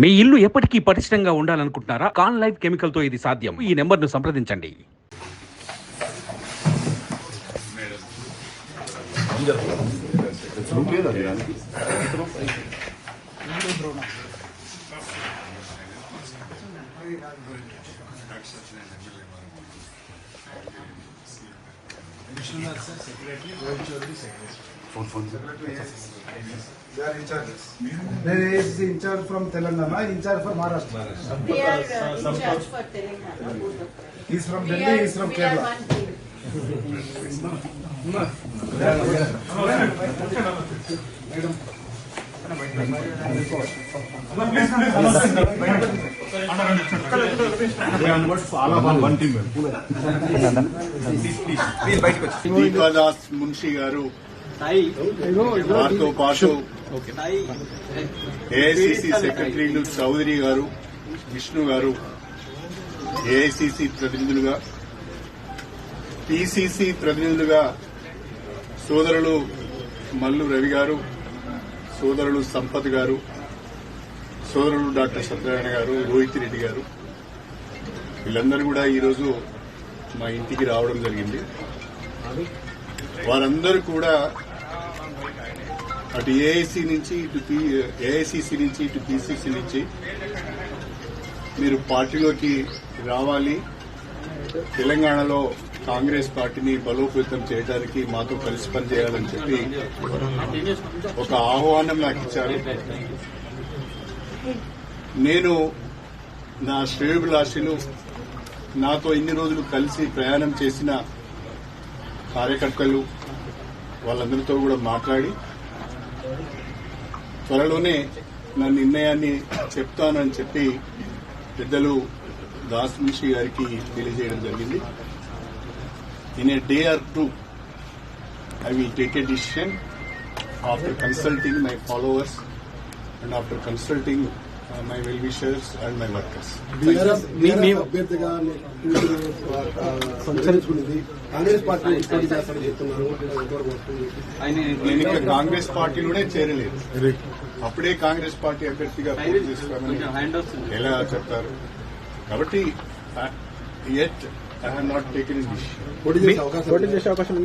మీ ఇల్లు ఎప్పటికీ పటిష్టంగా ఉండాలనుకుంటున్నారా? కాన్ లైఫ్ కెమికల్తో ఇది సాధ్యం. ఈ నెంబర్ను సంప్రదించండి. They are in charges. There is in charge from Telangana, in charge from Maharashtra. We are uh, in charge for Telangana, both of us. He is from We Delhi, are- he is from we are Kerala. one team. Deepa Das Munshi గారు వారితో పాటు AICC సెక్రటరీలు చౌదరి గారు విష్ణు గారు AICC ప్రతినిధులుగా PCC ప్రతినిధులుగా సోదరులు మల్లు రవి గారు సోదరులు సంపత్ గారు సోదరులు డాక్టర్ సత్యనారాయణ గారు రోహిత్ రెడ్డి గారు వీళ్ళందరూ కూడా ఈరోజు మా ఇంటికి రావడం జరిగింది. వారందరూ కూడా అటు ఏఐసి నుంచి ఇటు ఏఐసిసి నుంచి ఇటు పిసిసి నుంచి మీరు పార్టీలోకి రావాలి. తెలంగాణలో కాంగ్రెస్ పార్టీని బలోపేతం చేయడానికి మాతో కలిసి పనిచేయాలని చెప్పి ఒక ఆహ్వానం నాకు ఇచ్చారు. నేను నా శ్రేయోభిలాషులు నాతో ఇన్ని రోజులు కలిసి ప్రయాణం చేసిన కార్యకర్తలు వాళ్ళందరితో కూడా మాట్లాడి త్వరలోనే నా నిర్ణయాన్ని చెప్తానని చెప్పి పెద్దలు దాస్ మున్షి గారికి తెలియజేయడం జరిగింది. In a day or two I will take a decision after consulting my followers and after consulting my well wishers and my workers అభ్యర్థిగా కాంగ్రెస్ పార్టీ పోటీ చెప్తున్నారు? నేను కాంగ్రెస్ పార్టీలోనే చేరలేదు. అప్పుడే కాంగ్రెస్ పార్టీ అభ్యర్థిగా పోటీ చేస్తామని ఎలా చెప్తారు? కాబట్టి at I have not taken పోటీ చేసే అవకాశం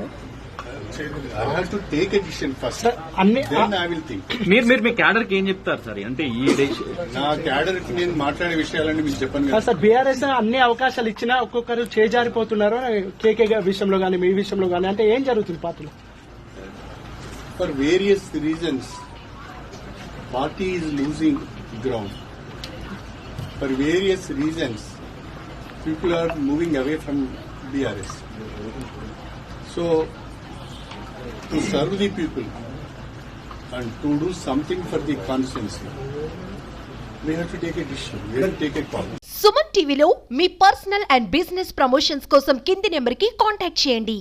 మీరు మీరు మీ క్యాడర్కి ఏం చెప్తారు సార్? అంటే ఈ నా క్యాడర్కి నేను మాట్లాడే విషయాలన్నీ మీకు చెప్పను కాదు. కదా సార్ బీఆర్ఎస్ అన్ని అవకాశాలు ఇచ్చినా ఒక్కొక్కరు చేజారిపోతున్నారు కేకే విషయంలో కానీ మీ విషయంలో కానీ అంటే ఏం జరుగుతుంది పార్టీలో for various reasons party is losing ground for various reasons people are moving away from BRS so to serve the people and to do something for the constituency Suman టీవీలో మీ పర్సనల్ అండ్ బిజినెస్ ప్రమోషన్స్ కోసం కింది నెంబర్కి contact చేయండి.